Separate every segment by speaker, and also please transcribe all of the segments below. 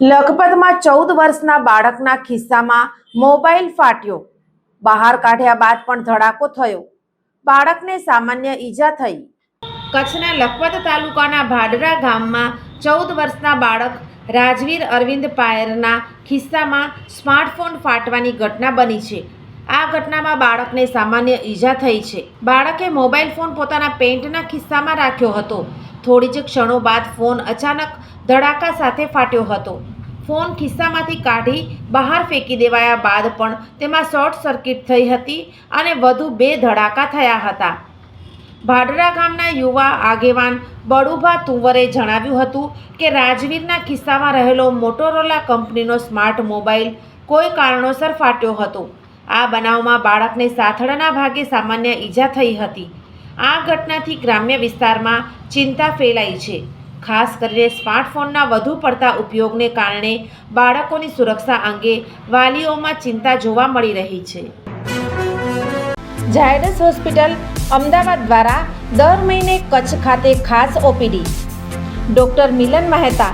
Speaker 1: લખપતમાં ચૌદ વર્ષના બાળકના ખિસ્સામાં મોબાઈલ ફાટ્યો. બહાર કાઢ્યા બાદ પણ ધડાકો થયો. બાળકને સામાન્ય ઈજા થઈ.
Speaker 2: કચ્છના લખપત તાલુકાના ભાડરા ગામમાં ચૌદ વર્ષના બાળક રાજવીર અરવિંદ પાયરના ખિસ્સામાં સ્માર્ટફોન ફાટવાની ઘટના બની છે. આ ઘટનામાં બાળકને સામાન્ય ઈજા થઈ છે. બાળકે મોબાઈલ ફોન પોતાના પેન્ટના ખિસ્સામાં રાખ્યો હતો. થોડી જ ક્ષણો બાદ ફોન અચાનક ધડાકા સાથે ફાટ્યો હતો. ફોન ખિસ્સામાંથી કાઢી બહાર ફેંકી દેવાયા બાદ પણ તેમાં શોર્ટ સર્કિટ થઈ હતી અને વધુ બે ધડાકા થયા હતા. ભાડરા ગામના યુવા આગેવાન બડુભા તુંવરે જણાવ્યું હતું કે રાજવીરના ખિસ્સામાં રહેલો મોટોરોલા કંપનીનો સ્માર્ટ મોબાઈલ કોઈ કારણોસર ફાટ્યો હતો. આ બનાવમાં બાળકને સાથળના ભાગે સામાન્ય ઈજા થઈ હતી. આ ઘટનાથી ગ્રામ્ય વિસ્તારમાં ચિંતા ફેલાઈ છે. ખાસ કરીને સ્માર્ટફોનના વધુ પડતા ઉપયોગને કારણે બાળકોની સુરક્ષા અંગે વાલીઓમાં ચિંતા જોવા મળી રહી છે.
Speaker 1: ઝાયડસ હોસ્પિટલ અમદાવાદ દ્વારા દર મહિને કચ્છ ખાતે ખાસ OPD. Doctor Milan Mehta,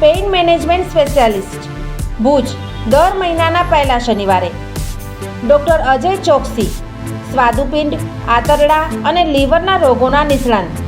Speaker 1: pain management specialist. Bhuj, દર મહિનાના પહેલા શનિવારે. ડૉક્ટર અજય ચોકસી, સ્વાદુપિંડ, આંતરડા અને લીવરના રોગોના નિષ્ણાંત.